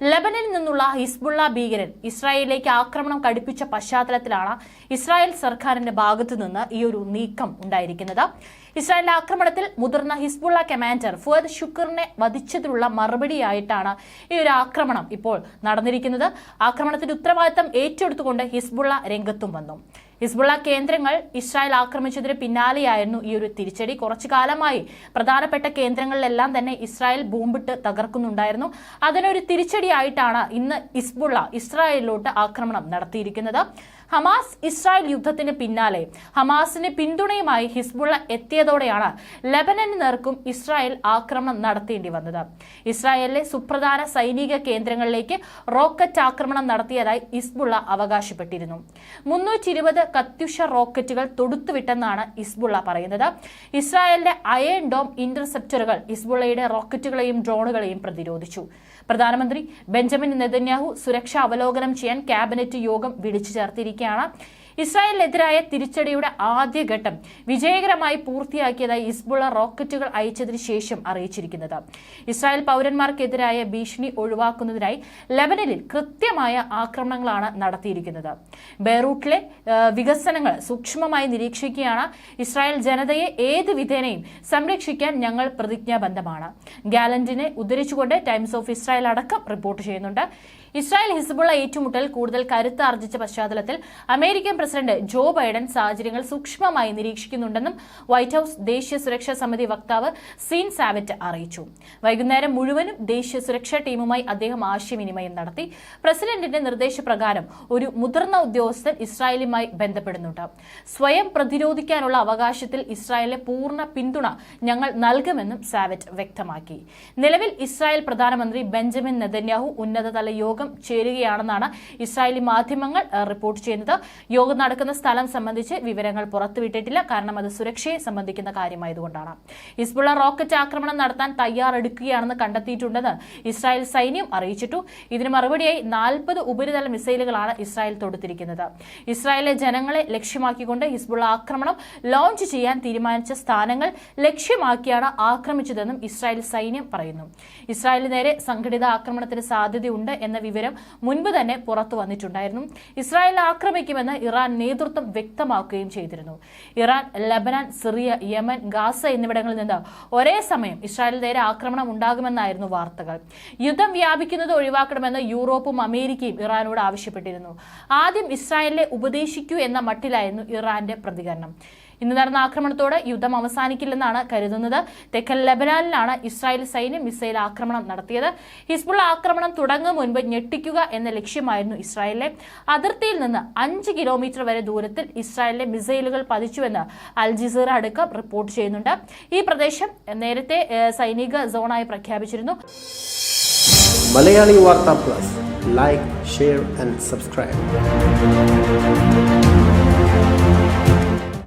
ലബനിൽ നിന്നുള്ള ഹിസ്ബുള്ള ഭീകരൻ ഇസ്രായേലിലേക്ക് ആക്രമണം കടുപ്പിച്ച പശ്ചാത്തലത്തിലാണ് ഇസ്രായേൽ സർക്കാരിന്റെ ഭാഗത്തു നിന്ന് ഈ ഒരു നീക്കം ഉണ്ടായിരിക്കുന്നത്. ഇസ്രായേൽ ആക്രമണത്തിൽ മുതിർന്ന ഹിസ്ബുള്ള കമാൻഡർ ഫുവദ് ഷുക്കറിനെ വധിച്ചതിനുള്ള മറുപടിയായിട്ടാണ് ഈ ഒരു ആക്രമണം ഇപ്പോൾ നടന്നിരിക്കുന്നത്. ആക്രമണത്തിന്റെ ഉത്തരവാദിത്തം ഏറ്റെടുത്തുകൊണ്ട് ഹിസ്ബുള്ള രംഗത്തും വന്നു. ഹിസ്ബുള്ള കേന്ദ്രങ്ങൾ ഇസ്രായേൽ ആക്രമിച്ചതിന് പിന്നാലെയായിരുന്നു ഈ ഒരു തിരിച്ചടി. കുറച്ചു കാലമായി പ്രധാനപ്പെട്ട കേന്ദ്രങ്ങളിലെല്ലാം തന്നെ ഇസ്രായേൽ ബോംബിട്ട് തകർക്കുന്നുണ്ടായിരുന്നു. അതിനൊരു തിരിച്ചടിയായിട്ടാണ് ഇന്ന് ഹിസ്ബുള്ള ഇസ്രായേലിലോട്ട് ആക്രമണം നടത്തിയിരിക്കുന്നത്. ഹമാസ് ഇസ്രായേൽ യുദ്ധത്തിന് പിന്നാലെ ഹമാസിന് പിന്തുണയുമായി ഹിസ്ബുള്ള എത്തിയതോടെയാണ് ലബനന് നേർക്കും ഇസ്രായേൽ ആക്രമണം നടത്തേണ്ടി വന്നത്. ഇസ്രായേലിലെ സുപ്രധാന സൈനിക കേന്ദ്രങ്ങളിലേക്ക് റോക്കറ്റ് ആക്രമണം നടത്തിയതായി ഹിസ്ബുള്ള അവകാശപ്പെട്ടിരുന്നു. മുന്നൂറ്റി ഇരുപത് കത്യുഷ റോക്കറ്റുകൾ തൊടുത്തുവിട്ടെന്നാണ് ഇസ്ബുള്ള പറയുന്നത്. ഇസ്രായേലിന്റെ അയൺ ഡോം ഇന്റർസെപ്റ്ററുകൾ ഇസ്ബുള്ളയുടെ റോക്കറ്റുകളെയും ഡ്രോണുകളെയും പ്രതിരോധിച്ചു. പ്രധാനമന്ത്രി ബെഞ്ചമിൻ നെതന്യാഹു സുരക്ഷ അവലോകനം ചെയ്യാൻ ക്യാബിനറ്റ് യോഗം വിളിച്ചു ചേർത്തിരിക്കുകയാണ്. ഇസ്രായേലിനെതിരായ തിരിച്ചടിയുടെ ആദ്യഘട്ടം വിജയകരമായി പൂർത്തിയാക്കിയതായി ഇസ്ബുള റോക്കറ്റുകൾ അയച്ചതിന് ശേഷം അറിയിച്ചിരിക്കുന്നത്. ഇസ്രായേൽ പൗരന്മാർക്കെതിരായ ഭീഷണി ഒഴിവാക്കുന്നതിനായി ലെബനനിൽ കൃത്യമായ ആക്രമണങ്ങളാണ് നടത്തിയിരിക്കുന്നത്. ബെയ്റൂട്ടിലെ വികസനങ്ങൾ സൂക്ഷ്മമായി നിരീക്ഷിക്കുകയാണ് ഇസ്രായേൽ ജനതയെ ഏത് വിധേനയും സംരക്ഷിക്കാൻ ഞങ്ങൾ പ്രതിജ്ഞാബദ്ധമാണ്. ഗാലന്റിനെ ഉദ്ധരിച്ചുകൊണ്ട് ടൈംസ് ഓഫ് ഇസ്രായേൽ അടക്കം റിപ്പോർട്ട് ചെയ്യുന്നുണ്ട്. ഇസ്രായേൽ ഹിസ്ബുള്ള ഏറ്റുമുട്ടൽ കൂടുതൽ കരുത്താർജിച്ച പശ്ചാത്തലത്തിൽ അമേരിക്കൻ പ്രസിഡന്റ് ജോ ബൈഡൻ സാഹചര്യങ്ങൾ സൂക്ഷ്മമായി നിരീക്ഷിക്കുന്നുണ്ടെന്നും വൈറ്റ് ഹൌസ് ദേശീയ സുരക്ഷാ സമിതി വക്താവ് സീൻ സാവറ്റ് അറിയിച്ചു. വൈകുന്നേരം മുഴുവനും ദേശീയ സുരക്ഷാ ടീമുമായി അദ്ദേഹം ആശയവിനിമയം നടത്തി. പ്രസിഡന്റിന്റെ നിർദ്ദേശപ്രകാരം ഒരു മുതിർന്ന ഉദ്യോഗസ്ഥൻ ഇസ്രായേലുമായി ബന്ധപ്പെടുന്നുണ്ട്. സ്വയം പ്രതിരോധിക്കാനുള്ള അവകാശത്തിൽ ഇസ്രായേലിന് പൂർണ പിന്തുണ ഞങ്ങൾ നൽകുമെന്നും സാവറ്റ് വ്യക്തമാക്കി. നിലവിൽ ഇസ്രായേൽ പ്രധാനമന്ത്രി ബെഞ്ചമിൻ നെതന്യാഹു ഉന്നതതല യോഗം ചേരുകയാണെന്നാണ് ഇസ്രായേലി മാധ്യമങ്ങൾ റിപ്പോർട്ട് ചെയ്യുന്നത്. നടക്കുന്ന സ്ഥലം സംബന്ധിച്ച് വിവരങ്ങൾ പുറത്തുവിട്ടിട്ടില്ല. കാരണം അത് സുരക്ഷയെ സംബന്ധിക്കുന്ന കാര്യമായതുകൊണ്ടാണ്. ഹിസ്ബുള്ള റോക്കറ്റ് ആക്രമണം നടത്താൻ തയ്യാറെടുക്കുകയാണെന്ന് കണ്ടെത്തിയിട്ടുണ്ടെന്ന് ഇസ്രായേൽ സൈന്യം അറിയിച്ചിട്ടു. ഇതിന് മറുപടിയായി നാൽപ്പത് ഉപരിതല മിസൈലുകളാണ് ഇസ്രായേൽ തൊടുത്തിരിക്കുന്നത്. ഇസ്രായേലിലെ ജനങ്ങളെ ലക്ഷ്യമാക്കിക്കൊണ്ട് ഹിസ്ബുള്ള ആക്രമണം ലോഞ്ച് ചെയ്യാൻ തീരുമാനിച്ച സ്ഥാനങ്ങൾ ലക്ഷ്യമാക്കിയാണ് ആക്രമിച്ചതെന്നും ഇസ്രായേൽ സൈന്യം പറയുന്നു. ഇസ്രായേലിന് നേരെ സംഘടിത ആക്രമണത്തിന് സാധ്യതയുണ്ട് എന്ന വിവരം മുൻപ് തന്നെ പുറത്തു വന്നിട്ടുണ്ടായിരുന്നു. ഇസ്രായേൽ ആക്രമിക്കുമെന്ന് ഇറാൻ നേതൃത്വം വ്യക്തമാക്കുകയും ചെയ്തിരുന്നു. Iran Lebanon Syria Yemen Gaza എന്നിവിടങ്ങളിൽ നിന്ന് ഒരേ സമയം ഇസ്രായേൽ നേരെ ആക്രമണം ഉണ്ടാകുമെന്നായിരുന്നു വാർത്തകൾ. യുദ്ധം വ്യാപിക്കുന്നത് ഒഴിവാക്കണമെന്ന് യൂറോപ്പും അമേരിക്കയും ഇറാനോട് ആവശ്യപ്പെട്ടിരുന്നു. ആദ്യം ഇസ്രായേലിനെ ഉപദേശിക്കൂ എന്ന മട്ടിലായിരുന്നു ഇറാന്റെ പ്രതികരണം. ഇന്ന് നടന്ന ആക്രമണത്തോടെ യുദ്ധം അവസാനിക്കില്ലെന്നാണ് കരുതുന്നത്. തെക്കൻ ലബനാനിലാണ് ഇസ്രായേൽ സൈന്യം മിസൈൽ ആക്രമണം നടത്തിയത്. ഹിസ്ബുൾ ആക്രമണം തുടങ്ങും മുൻപ് ഞെട്ടിക്കുക എന്ന ലക്ഷ്യമായിരുന്നു ഇസ്രായേലിലെ. അതിർത്തിയിൽ നിന്ന് അഞ്ച് കിലോമീറ്റർ വരെ ദൂരത്തിൽ ഇസ്രായേലിലെ മിസൈലുകൾ പതിച്ചുവെന്ന് അൽ ജിസീറ അടക്കം റിപ്പോർട്ട് ചെയ്യുന്നുണ്ട്. ഈ പ്രദേശം നേരത്തെ സൈനിക സോണായി പ്രഖ്യാപിച്ചിരുന്നു. Malayali Vartha plus. Like share and subscribe